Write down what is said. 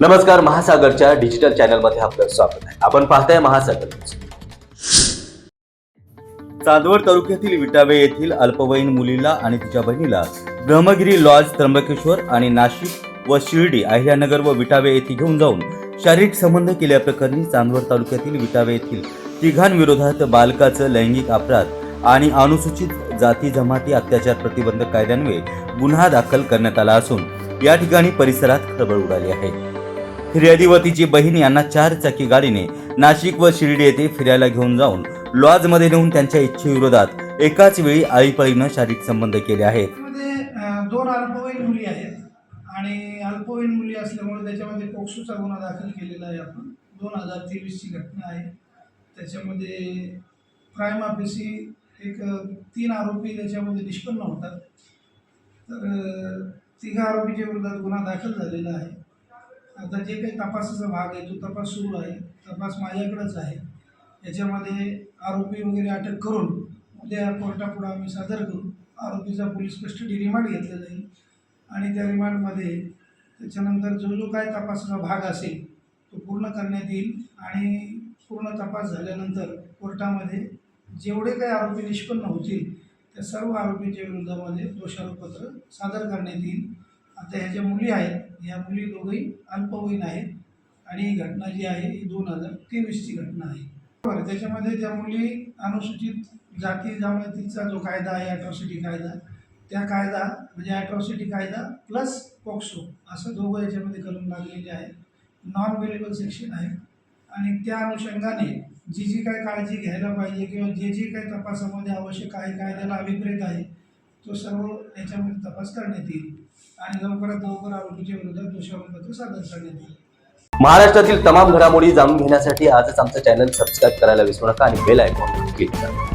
नमस्कार महासागरच्या डिजिटल चॅनलमध्ये आपलं स्वागत आहे. आपण पाहताय महासागर चांदवड तालुक्यातील विटावे येथील अल्पवयीन मुलीला आणि तिच्या बहिणीला ब्रह्मगिरी लॉज त्र्यंबकेश्वर आणि नाशिक व शिर्डी अहिल्यानगर व विटावे येथे घेऊन जाऊन शारीरिक संबंध केल्याप्रकरणी चांदवड तालुक्यातील विटावे येथील तिघांविरोधात बालकाचं लैंगिक अपराध आणि अनुसूचित जाती जमाती अत्याचार प्रतिबंधक कायद्यान्वये गुन्हा दाखल करण्यात आला असून या ठिकाणी परिसरात खळबळ उडाली आहे. फिर्यादी व तिची बहीण यांना चार चाकी गाडीने नाशिक व शिर्डी येथे फिरायला घेऊन जाऊन लॉजमध्ये नेऊन त्यांच्या इच्छेविरोधात एकाच वेळी आळीपाळीनं शारीरिक संबंध केले आहेत. त्यामध्ये दोन अल्पवयीन मुली आहेत आणि अल्पवयीन मुली असल्यामुळे त्याच्यामध्ये पोक्सोचा गुन्हा दाखल केलेला आहे आपण. दोन हजार तेवीसची घटना आहे. त्याच्यामध्ये प्राईम ऑफिसी एक तीन आरोपी त्याच्यामध्ये निष्पन्न होतात. तर अ, तिघा आरोपीच्या विरोधात गुन्हा दाखल झालेला आहे. आता जे काही तपासाचा भाग आहे तो तपास सुरू आहे. तपास माझ्याकडंच आहे. याच्यामध्ये आरोपी वगैरे अटक करून उद्या कोर्टापुढं आम्ही सादर करू. आरोपीचा पोलीस कस्टडी रिमांड घेतला जाईल. आणि त्या रिमांडमध्ये त्याच्यानंतर जो जो काय तपासाचा भाग असेल तो पूर्ण करण्यात येईल. आणि पूर्ण तपास झाल्यानंतर कोर्टामध्ये जेवढे काही आरोपी निष्पन्न होतील त्या सर्व आरोपीच्या विरोधामध्ये दोषारोपपत्र सादर करण्यात येईल. आता ह्या ज्या मुली आहेत ह्या मुली दोघंही अल्पवयीन आहेत आणि ही घटना जी आहे ही दोन हजार तेवीसची घटना आहे. बरं त्याच्यामध्ये ज्या मुली अनुसूचित जाती जमातीचा जो कायदा आहे ॲट्रॉसिटी कायदा त्या कायदा म्हणजे ॲट्रॉसिटी कायदा प्लस पॉक्सो असं दोघं याच्यामध्ये कलम लागलेले आहेत. नॉन अवेलेबल सेक्शन आहे. आणि त्या अनुषंगाने जी जी काय काळजी घ्यायला पाहिजे किंवा जे जे काही तपासामध्ये आवश्यक आहे कायद्याला अभिप्रेत आहे तो सर्व याच्यामध्ये तपास करण्यात येईल. आणि लवकरात लवकर आरोपीच्या विरोधात दोषारोपपत्र सादर करण्यात आले महाराष्ट्रातील तमाम घडामोडी जाणून घेण्यासाठी आजच आमचं चॅनल सबस्क्राईब करायला विसरू नका आणि बेल आयकॉन क्लिक करा.